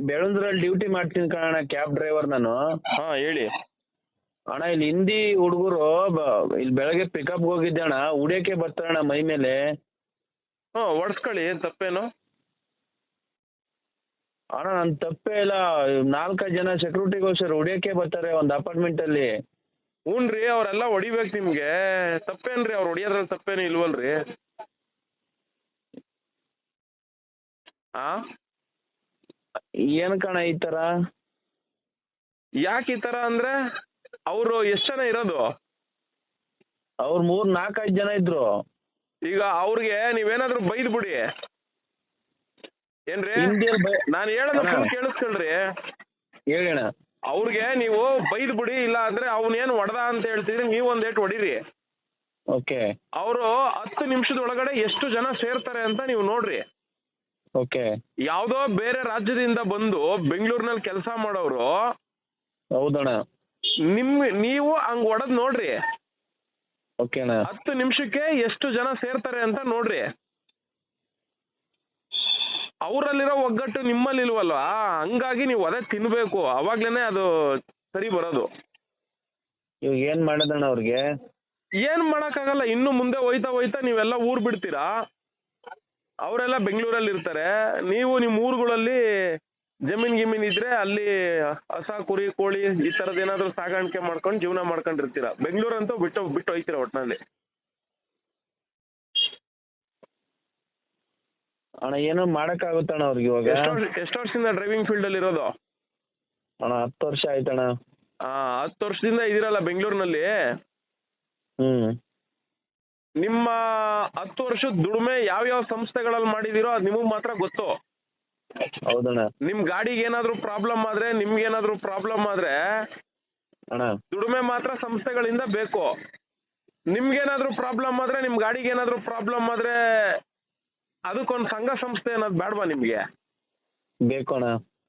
ಬೆಳಂದ್ರಲ್ಲಿ duty ಮಾಡ್ತೀನಿ ಕಣಣ್ಣ cab driver ನಾನು. ಹಾ ಹೇಳಿ. ಅಣ್ಣ ಇಲ್ಲಿ ಹಿಂದಿ ಹುಡುಗರು ಇಲ್ಲಿ ಬೆಳಗ್ಗೆ ಪಿಕಪ್ ಹೋಗಿದ್ದೆ ಅಣ್ಣ. ಉಡಿಯೋಕೆ ಬರ್ತಾರಣ್ಣ ಮೈ ಮೇಲೆ. ಹಾ ಹೊಡ್ಸ್ಕೊಳ್ಳಿ ಏನ್ ತಪ್ಪೇನು? ಅಣ್ಣ ನಾನು ತಪ್ಪೇ ಇಲ್ಲ. ನಾಲ್ಕೈದು ಜನ ಸೆಕ್ಯೂರಿಟಿಗೋಸ್ಕರ ಹೊಡಿಯೋಕೆ ಬರ್ತಾರೆ ಒಂದು ಅಪಾರ್ಟ್ಮೆಂಟಲ್ಲಿ ಹ್ಞೂನ್ರಿ ಅವರೆಲ್ಲ ಹೊಡಿಬೇಕು ನಿಮ್ಗೆ. ತಪ್ಪೇನ್ರಿ ಅವ್ರು ಹೊಡಿಯೋದ್ರಲ್ಲಿ ತಪ್ಪೇನು ಇಲ್ವಲ್ರಿ. ಆ? ಏನು ಕಣ ಈ ತರ? ಯಾಕೆ ಈ ತರ ಅಂದ್ರೆ ಅವರು ಎಷ್ಟು ಜನ ಇರೋದು? ಅವ್ರು ಮೂರ್ ನಾಲ್ಕೈದು ಜನ ಇದ್ರು. ಈಗ ಅವ್ರಿಗೆ ನೀವೇನಾದ್ರೂ ಬೈದ್ ಬಿಡಿ. ಏನ್ರಿ? ನಾನು ಹೇಳೋದು ಕೇಳಿಸ್ಕೊಳ್ರಿ. ಹೇಳೋಣ ಅವ್ರಿಗೆ ನೀವು ಬೈದ್ ಬಿಡಿ ಇಲ್ಲ ಅಂದ್ರೆ ಅವನೇನ್ ಹೊಡೆದ ಅಂತ ಹೇಳ್ತಿದ್ರೆ ನೀವು ಒಂದ್ ಏಟ್ ಹೊಡೀರಿ ಓಕೆ. ಅವರು ಹತ್ತು ನಿಮಿಷದ ಒಳಗಡೆ ಎಷ್ಟು ಜನ ಸೇರ್ತಾರೆ ಅಂತ ನೀವು ನೋಡ್ರಿ. ಓಕೆ. ಯಾವ್ದೋ ಬೇರೆ ರಾಜ್ಯದಿಂದ ಬಂದು ಬೆಂಗಳೂರಿನಲ್ಲಿ ಕೆಲಸ ಮಾಡೋರು ಹೌದಣ್ಣ. ನಿಮ್ ನೀವು ಹಂಗ್ ಹೊಡೆದ್ ನೋಡ್ರಿ. ಓಕೆ ಅಣ್ಣ ಹತ್ತು ನಿಮಿಷಕ್ಕೆ ಎಷ್ಟು ಜನ ಸೇರ್ತಾರೆ ಅಂತ ನೋಡ್ರಿ. ಅವರಲ್ಲಿರೋ ಒಗ್ಗಟ್ಟು ನಿಮ್ಮಲ್ಲಿ ಇಲ್ವಲ್ವಾ ಹಂಗಾಗಿ ನೀವು ಅದೇ ತಿನ್ಬೇಕು. ಅವಾಗ್ಲೇನೆ ಅದು ಸರಿ ಬರೋದು. ಇವಾಗ ಏನ್ ಮಾಡೋದಣ್ಣ ಅವ್ರಿಗೆ? ಏನ್ ಮಾಡಕ್ಕಾಗಲ್ಲ ಇನ್ನು ಮುಂದೆ ಹೋಯ್ತಾ ಹೋಯ್ತಾ ನೀವೆಲ್ಲ ಊರ್ ಬಿಡ್ತೀರಾ? ಅವರೆಲ್ಲ ಬೆಂಗಳೂರಲ್ಲಿ ಇರ್ತಾರೆ. ನೀವು ನಿಮ್ಮ ಊರುಗಳಲ್ಲಿ ಜಮೀನ್ ಗಿಮೀನ್ ಇದ್ರೆ ಅಲ್ಲಿ ಹಸ ಕುರಿ ಕೋಳಿ ಈ ಥರದ್ದು ಏನಾದ್ರು ಸಾಗಾಣಿಕೆ ಮಾಡ್ಕೊಂಡು ಜೀವನ ಮಾಡ್ಕೊಂಡಿರ್ತೀರಾ? ಬೆಂಗಳೂರಂತೂ ಬಿಟ್ಟು ಬಿಟ್ಟು ಹೋಯ್ತೀರಾ ಒಟ್ನಲ್ಲಿ? ಅಣ್ಣ ಏನೋ ಮಾಡೋಕ್ಕಾಗುತ್ತಣ್ಣ ಅವ್ರಿಗೆ ಇವಾಗ? ಎಷ್ಟು ವರ್ಷ ಎಷ್ಟು ವರ್ಷದಿಂದ ಡ್ರೈವಿಂಗ್ ಫೀಲ್ಡ್ ಅಲ್ಲಿ ಇರೋದು? ಅಣ್ಣ ಹತ್ತು ವರ್ಷ ಆಯ್ತಣ್ಣ. ಆ ಹತ್ತು ವರ್ಷದಿಂದ ಇದೀರಲ್ಲ ಬೆಂಗಳೂರಿನಲ್ಲಿ? ಹ್ಞೂ ನಿಮ್ಮ ಹತ್ತು ವರ್ಷದ ದುಡಿಮೆ ಯಾವ್ಯಾವ ಸಂಸ್ಥೆಗಳಲ್ಲಿ ಮಾಡಿದಿರೋ ಅದು ನಿಮಗ್ ಮಾತ್ರ ಗೊತ್ತು. ಹೌದಣ್ಣ. ನಿಮ್ ಗಾಡಿಗೆ ಏನಾದ್ರು ಪ್ರಾಬ್ಲಮ್ ಆದ್ರೆ ನಿಮ್ಗೆ ಏನಾದ್ರು ಪ್ರಾಬ್ಲಮ್ ಆದ್ರೆ ಅಣ್ಣ. ದುಡಿಮೆ ಮಾತ್ರ ಸಂಸ್ಥೆಗಳಿಂದ ಬೇಕು. ನಿಮ್ಗೇನಾದ್ರೂ ಪ್ರಾಬ್ಲಮ್ ಆದ್ರೆ ನಿಮ್ ಗಾಡಿಗೆ ಏನಾದ್ರು ಪ್ರಾಬ್ಲಮ್ ಆದ್ರೆ ಅದಕ್ಕೊಂದು ಸಂಘ ಸಂಸ್ಥೆ ಅನ್ನೋದು ಬೇಡವಾ ನಿಮ್ಗೆ? ಬೇಕು ಅಣ್ಣ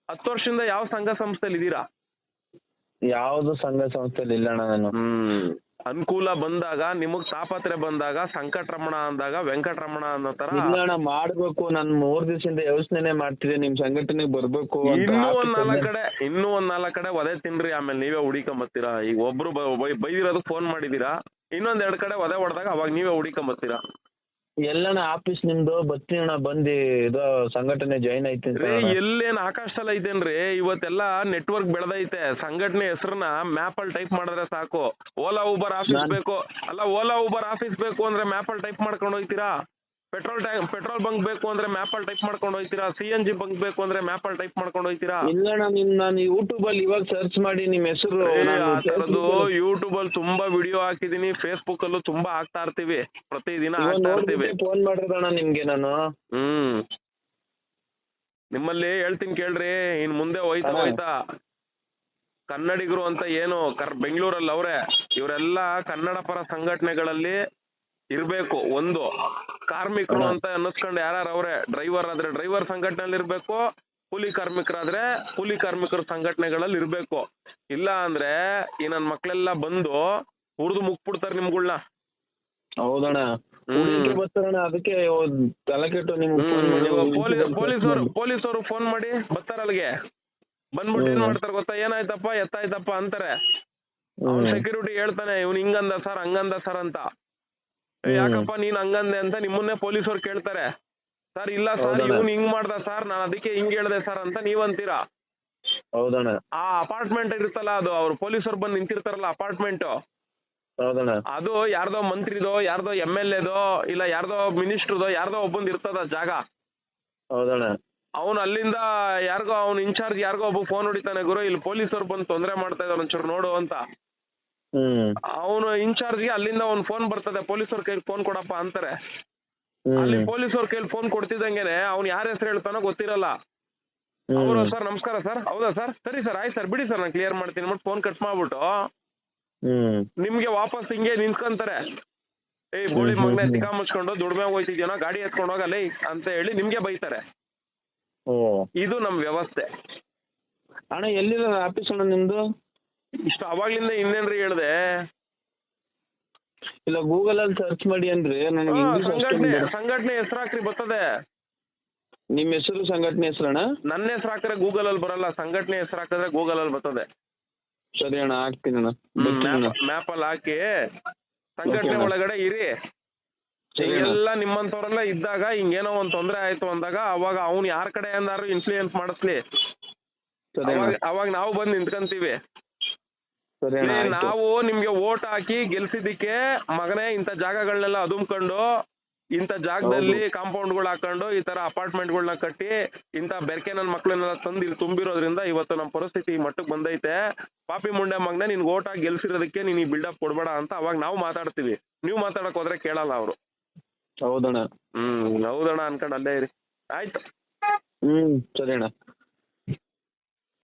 ಹತ್ತು ವರ್ಷದಿಂದ ಯಾವ ಸಂಘ ಸಂಸ್ಥೆಲಿ ಇದ್ದೀರಾ ಯಾವ್ದು ಸಂಘ ಸಂಸ್ಥೆಲಿ ಇಲ್ಲ ಅಣ್ಣ ನಾನು. ಹ್ಮ್. ಅನುಕೂಲ ಬಂದಾಗ ನಿಮಗ್ ತಾಪತ್ರೆ ಬಂದಾಗ ಸಂಕಟರಮಣ ಅಂದಾಗ ವೆಂಕಟರಮಣ ಅನ್ನೋ ತರ ಇಲ್ಲ ಮಾಡ್ಬೇಕು. ನಾನು ಮೂರ್ ದಿವಸದಿಂದ ಯೋಚನೆ ಮಾಡ್ತಿದ್ದೆ. ನಿಮ್ ಸಂಘಟನೆಗೆ ಬರ್ಬೇಕು ಇನ್ನೂ ಒಂದ್ ನಾಲ್ಕ್ ಕಡೆ ಇನ್ನೂ ಒಂದ್ ನಾಲ್ಕ್ ಕಡೆ ಒದೆ ತಿನ್ರಿ. ಆಮೇಲೆ ನೀವೇ ಹುಡಿಕೊಂಬತ್ತೀರಾ? ಈಗ ಒಬ್ರು ಬೈದಿರೋದು ಫೋನ್ ಮಾಡಿದೀರಾ ಇನ್ನೊಂದ್ ಎರಡ್ ಕಡೆ ಒದೆ ಹೊಡೆದಾಗ ಅವಾಗ ನೀವೇ ಹುಡಿಕೊಂಬತ್ತೀರಾ? ಎಲ್ಲಣ್ಣ ಆಫೀಸ್ ನಿಮ್ದು ಬರ್ತೀನಿ ಅಣ್ಣ ಬಂದಿ ಇದು ಸಂಘಟನೆ ಜಾಯಿನ್ ರೀ ಎಲ್ಲೇನ್ ಆಕಾಶದಲ್ಲಿ ಐತೇನ್ರಿ ಇವತ್ತೆಲ್ಲ ನೆಟ್ವರ್ಕ್ ಬೆಳೆದೈತೆ. ಸಂಘಟನೆ ಹೆಸರನ್ನ ಮ್ಯಾಪ್ ಅಲ್ಲಿ ಟೈಪ್ ಮಾಡಿದ್ರೆ ಸಾಕು. ಓಲಾ ಊಬರ್ ಆಫೀಸ್ ಬೇಕು. ಅಲ್ಲ ಓಲಾ ಊಬರ್ ಆಫೀಸ್ ಬೇಕು ಅಂದ್ರೆ ಮ್ಯಾಪ್ ಅಲ್ಲಿ ಟೈಪ್ ಮಾಡ್ಕೊಂಡು ಹೋಗ್ತೀರಾ? ಪೆಟ್ರೋಲ್ ಟ್ಯಾಂಕ್ ಪೆಟ್ರೋಲ್ ಬಂಕ್ ಬೇಕು ಅಂದ್ರೆ ಮ್ಯಾಪಲ್ ಅಲ್ಲಿ ಟೈಪ್ ಮಾಡ್ಕೊಂಡು ಹೋಗ್ತೀರಾ? ಸಿ ಎನ್ ಜಿ ಬಂಕ್ ಬೇಕು ಅಂದ್ರೆ ಮ್ಯಾಪಲ್ ಅಲ್ಲಿ ಟೈಪ್ ಮಾಡ್ಕೊಂಡು ಹೋಗ್ತೀರಾ? ಇಲ್ಲಣ್ಣ ನಿಮ್ ನಾನು ಯೂಟ್ಯೂಬ್ ಅಲ್ಲಿ ಇವಾಗ ಸರ್ಚ್ ಮಾಡಿ ನಿಮ್ ಹೆಸರು ಆ ಥರದ್ದು ಯೂಟ್ಯೂಬ್ ಅಲ್ಲಿ ತುಂಬಾ ವಿಡಿಯೋ ಹಾಕಿದೀನಿ ಫೇಸ್ಬುಕ್ ಅಲ್ಲೂ ತುಂಬಾ ಹಾಕ್ತಾ ಇರ್ತೀವಿ. ಪ್ರತಿದಿನ ಹಾಕ್ತಾ ಇರ್ತೀವಿ. ಫೋನ್ ಮಾಡಿರೋಣ ನಿಮ್ಗೆ ನಾನು. ಹ್ಮ್. ನಿಮ್ಮಲ್ಲಿ ಹೇಳ್ತೀನಿ ಕೇಳ್ರಿ ಇನ್ ಮುಂದೆ ಹೋಯ್ತಾ ಹೋಯ್ತಾ. ಕನ್ನಡಿಗರು ಅಂತ ಏನು ಕರ್ ಬೆಂಗಳೂರಲ್ಲಿ ಅವರೇ ಇವರೆಲ್ಲ ಕನ್ನಡ ಪರ ಸಂಘಟನೆಗಳಲ್ಲಿ ಇರ್ಬೇಕು. ಒಂದು ಕಾರ್ಮಿಕರು ಅಂತ ಅನ್ನಿಸ್ಕೊಂಡು ಯಾರು ಅವ್ರೆ? ಡ್ರೈವರ್ ಆದ್ರೆ ಡ್ರೈವರ್ ಸಂಘಟನೆಯಲ್ಲಿ ಇರ್ಬೇಕು ಕೂಲಿ ಕಾರ್ಮಿಕರಾದ್ರೆ ಕೂಲಿ ಕಾರ್ಮಿಕರ ಸಂಘಟನೆಗಳಲ್ಲಿ ಇರ್ಬೇಕು. ಇಲ್ಲ ಅಂದ್ರೆ ಈ ನನ್ ಮಕ್ಳೆಲ್ಲ ಬಂದು ಹುರಿದು ಮುಕ್ಬಿಡ್ತಾರೆ ನಿಮ್ಗಳ್ನ. ಹೌದಣ್ಣ. ಅದಕ್ಕೆ ತಲೆಕೆಟ್ಟು ಪೊಲೀಸರು ಪೊಲೀಸರು ಫೋನ್ ಮಾಡಿ ಬರ್ತಾರ ಅಲ್ಲಿಗೆ. ಬಂದ್ಬಿಟ್ಟು ಏನ್. ಮಾಡ್ತಾರೆ ಗೊತ್ತಾ? ಏನಾಯ್ತಪ್ಪ ಎತ್ತಾಯ್ತಪ್ಪ ಅಂತಾರೆ. ಅವ್ನ್. ಸೆಕ್ಯೂರಿಟಿ ಹೇಳ್ತಾನೆ ಇವ್ನು ಹಿಂಗಂದ ಸರ್ ಹಂಗಂದ ಸರ್ ಅಂತ. ಯಾಕಪ್ಪ ನೀನ್ ಹಂಗಂದೆ ಅಂತ ನಿಮ್ಮನ್ನೇ ಪೊಲೀಸರು ಕೇಳ್ತಾರೆ. ಸರ್ ಇಲ್ಲ ಸರ್ ಇವನು ಹಿಂಗ್ ಮಾಡ್ದ ಸರ್ ನಾನು ಅದಕ್ಕೆ ಹಿಂಗ್ ಹೇಳ್ದೆ ಸರ್ ಅಂತ ನೀವ್ ಅಂತೀರಾ ಹೌದಣ್ಣ. ಆ ಅಪಾರ್ಟ್ಮೆಂಟ್ ಇರುತ್ತಲ್ಲ ಅದು ಅವ್ರು ಪೊಲೀಸರು ಬಂದು ನಿಂತಿರ್ತಾರಲ್ಲ ಅಪಾರ್ಟ್ಮೆಂಟ್. ಹೌದಣ್ಣ. ಅದು ಯಾರ್ದೋ ಮಂತ್ರಿದೋ ಯಾರ್ದೋ ಎಂ ಎಲ್ ಎದೋ ಇಲ್ಲ ಯಾರ್ದೋ ಮಿನಿಸ್ಟ್ರದೋ ಯಾರ್ದೋ ಒಬ್ಬಂದ್ ಇರ್ತದ ಜಾಗ. ಹೌದಣ್ಣ. ಅವನು ಅಲ್ಲಿಂದ ಯಾರಿಗೋ ಅವ್ನ ಇನ್ಚಾರ್ಜ್ ಯಾರಿಗೋ ಒಬ್ಬ ಫೋನ್ ಹೊಡಿತಾನೆ ಗುರು ಇಲ್ಲಿ ಪೊಲೀಸರು ಬಂದು ತೊಂದರೆ ಮಾಡ್ತಾ ಇದಾರೆ ಒಂಚೂರು ನೋಡು ಅಂತ. ಹ್ಮ್. ಅವನು ಇನ್ಚಾರ್ಜ್ಗೆ ಅಲ್ಲಿಂದ ಒಂದು ಫೋನ್ ಬರ್ತದೆ ಪೊಲೀಸರ ಕೈಲಿ ಫೋನ್ ಕೊಡಪ್ಪ ಅಂತಾರೆ. ಅಲ್ಲಿ ಪೊಲೀಸ್ ಅವರ ಕೈಲಿ ಫೋನ್ ಕೊಡ್ತಿದ್ದಂಗೆನೆ ಅವ್ನು ಯಾರ ಹೆಸರು ಹೇಳ್ತಾನೋ ಗೊತ್ತಿರಲ್ಲ. ಅವರು ಸರ್? ನಮಸ್ಕಾರ ಸರ್. ಹೌದಾ ಸರ್? ಸರಿ ಸರ್ ಆಯ್ತು ಸರ್. ಬಿಡಿ ಸರ್ ನಾನು ಕ್ಲಿಯರ್ ಮಾಡ್ತೀನಿ. ಮತ್ತೆ ಫೋನ್ ಕಟ್ ಮಾಡ್ಬಿಟ್ಟು ನಿಮ್ಗೆ ವಾಪಸ್ ಹಿಂಗೆ ನಿಂತ್ಕೊಂತಾರೆ. ಏಯ್ ಬೋಳಿ ಮಗನೆ ತಿಕ್ಕ ಮುಚ್ಕೊಂಡು ದುಡ್ಮೆ ಹೋಯ್ತಿದ್ಯಾನೋ ಗಾಡಿ ಎತ್ಕೊಂಡು ಹೋಗಲ್ಲ ಅಂತ ಹೇಳಿ ನಿಮ್ಗೆ ಬೈತಾರೆ. ಓ. ಇದು ನಮ್ ವ್ಯವಸ್ಥೆ. ಅಣ್ಣ ಎಲ್ಲಿರೋ ಆಫೀಸ್ ಅಣ್ಣ ನಿಮ್ದು? ಇಷ್ಟು ಅವಾಗ್ಲಿಂದ ಇನ್ನೇನ್ರಿ ಹೇಳ್ದೆ? ಇಲ್ಲ ಗೂಗಲ್ ಅಲ್ಲಿ ಸರ್ಚ್ ಮಾಡಿ ಅಂದ್ರೆ ನನಗೆ ಇಂಗ್ಲಿಷ್ ಸಂಘಟನೆ ಸಂಘಟನೆ ಹೆಸರು ಹಾಕ್ರಿ ಬರ್ತದೆ. ನಿಮ್ಮ ಹೆಸರು ಸಂಘಟನೆ ಹೆಸರಣ್ಣ ನನ್ನ ಹೆಸರು ಹಾಕಿದ್ರೆ ಗೂಗಲ್ ಅಲ್ಲಿ ಬರಲ್ಲ ಸಂಘಟನೆ ಹೆಸರು ಹಾಕಿದ್ರೆ ಗೂಗಲ್ ಅಲ್ಲಿ ಬರ್ತದೆ. ಸರಿ ಅಣ್ಣ ಹಾಕ್ತೀನಿ ಅಣ್ಣ. ಮ್ಯಾಪ್ ಅಲ್ಲಿ ಹಾಕಿ ಸಂಘಟನೆ ಒಳಗಡೆ ಇರಿ. ಎಲ್ಲ ನಿಮ್ಮಂತವ್ರೆಲ್ಲ ಇದ್ದಾಗ ಹಿಂಗೇನೋ ಒಂದ್ ತೊಂದ್ರೆ ಆಯ್ತು ಅಂದಾಗ ಅವಾಗ ಅವ್ನ್ ಯಾರ ಕಡೆ ಅಂದಾರು ಇನ್ಫ್ಲೂಯೆನ್ಸ್ ಮಾಡಿಸ್ಲಿ. ಅವಾಗ ನಾವು ಬಂದು ನಿಂತ್ಕೊಂತೀವಿ. ಸರಿ ಅಣ್ಣ ಆಯ್ತು. ನಾವು ನಿಮ್ಗೆ ಓಟ್ ಹಾಕಿ ಗೆಲ್ಸಿದ್ದಕ್ಕೆ ಮಗನೇ ಇಂಥ ಜಾಗಗಳನ್ನೆಲ್ಲ ಅದುಮ್ಕೊಂಡು ಇಂಥ ಜಾಗದಲ್ಲಿ ಕಾಂಪೌಂಡ್ಗಳು ಹಾಕೊಂಡು ಈ ತರ ಅಪಾರ್ಟ್ಮೆಂಟ್ಗಳನ್ನ ಕಟ್ಟಿ ಇಂಥ ಬೆರಕೆ ನನ್ನ ಮಕ್ಳನ್ನೆಲ್ಲ ತಂದು ಇಲ್ಲಿ ತುಂಬಿರೋದ್ರಿಂದ ಇವತ್ತು ನಮ್ಮ ಪರಿಸ್ಥಿತಿ ಈ ಮಟ್ಟಕ್ಕೆ ಬಂದೈತೆ. ಪಾಪಿ ಮುಂಡೆ ಮಗನೇ ನಿನ್ಗೆ ಓಟ್ ಹಾಕಿ ಗೆಲ್ಸಿರೋದಕ್ಕೆ ನೀನು ಈ ಬಿಲ್ಡಪ್ ಕೊಡ್ಬೇಡ ಅಂತ ಅವಾಗ ನಾವು ಮಾತಾಡ್ತೀವಿ. ನೀವು ಮಾತಾಡಕ್ ಹೋದ್ರೆ ಕೇಳಲ್ಲ ಅವರು. ಹೌದಣ್ಣ. ಹ್ಮ್ ಹೌದಣ್ಣ ಅನ್ಕೊಂಡು ಅಲ್ಲೇ ಇರಿ. ಆಯ್ತು. ಹ್ಮ್ ಸರಿ ಅಣ್ಣ.